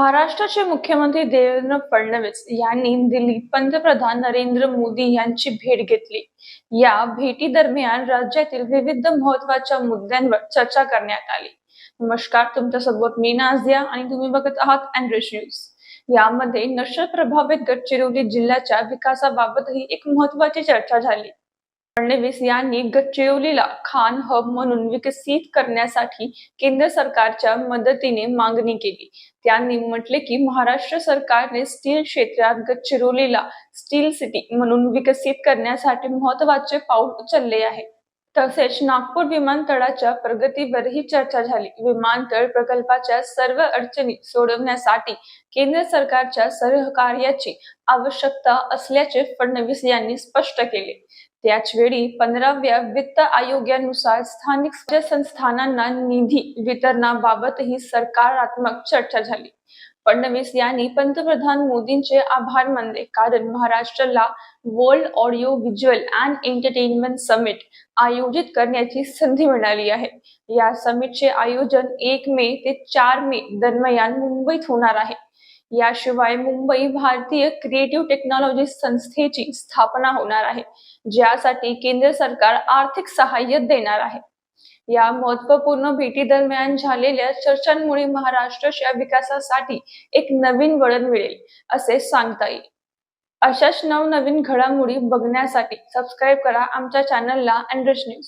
महाराष्ट्राचे मुख्यमंत्री देवेंद्र फडणवीस यांनी दिल्लीत पंतप्रधान नरेंद्र मोदी यांची भेट घेतली. या भेटी दरम्यान राज्यातील विविध महत्त्वाच्या मुद्द्यांवर चर्चा करण्यात आली. नमस्कार तुमच्यासोबत मी नाझिया आणि तुम्ही बघत आहात अँड्रेस न्यूज. यामध्ये नक्षल प्रभावित गडचिरोली जिल्ह्याच्या विकासाबाबतही एक महत्वाची चर्चा झाली. फडणवीस यांनी गडचिरोलीला खान हब म्हणून विकसित करण्यासाठी केंद्र सरकारच्या मदतीने मागणी केली. त्यांनी म्हटले की महाराष्ट्र सरकारने स्टील क्षेत्रात गडचिरोलीला स्टील सिटी म्हणून विकसित करण्यासाठी महत्त्वाचे पाऊल उचलले आहे. तसेच नागपूर विमानतळाच्या प्रगतीवरही चर्चा झाली. विमानतळ प्रकल्पाच्या सर्व अडचणी सोडवण्यासाठी केंद्र सरकारच्या सहकार्याची आवश्यकता असल्याचे फडणवीस यांनी स्पष्ट केले. त्याचवेळी पंधराव्या वित्त आयोगानुसार स्थानिक संस्थानांना निधी वितरणाबाबतही सकारात्मक चर्चा झाली. फडणवीस यांनी पंतप्रधान मोदींचे आभार मानले. कारण महाराष्ट्राला world audio visual and entertainment summit आयोजित करण्याची संधी मिळाली आहे. या समिटचे आयोजन एक मे ते चार मे दरम्यान मुंबईत होणार आहे. याशिवाय मुंबई भारतीय क्रिएटिव्ह टेक्नॉलॉजी संस्थेची स्थापना होणार आहे. ज्यासाठी केंद्र सरकार आर्थिक सहाय्य देणार आहे. या महत्त्वपूर्ण भेटी दरम्यान झालेल्या चर्चांमुळे महाराष्ट्राच्या विकासासाठी एक नवीन वळण मिळेल असे सांगता येईल. अशाच नवनवीन घडामोडी बघण्यासाठी सबस्क्राईब करा आमच्या चॅनलला अँड्रेस न्यूज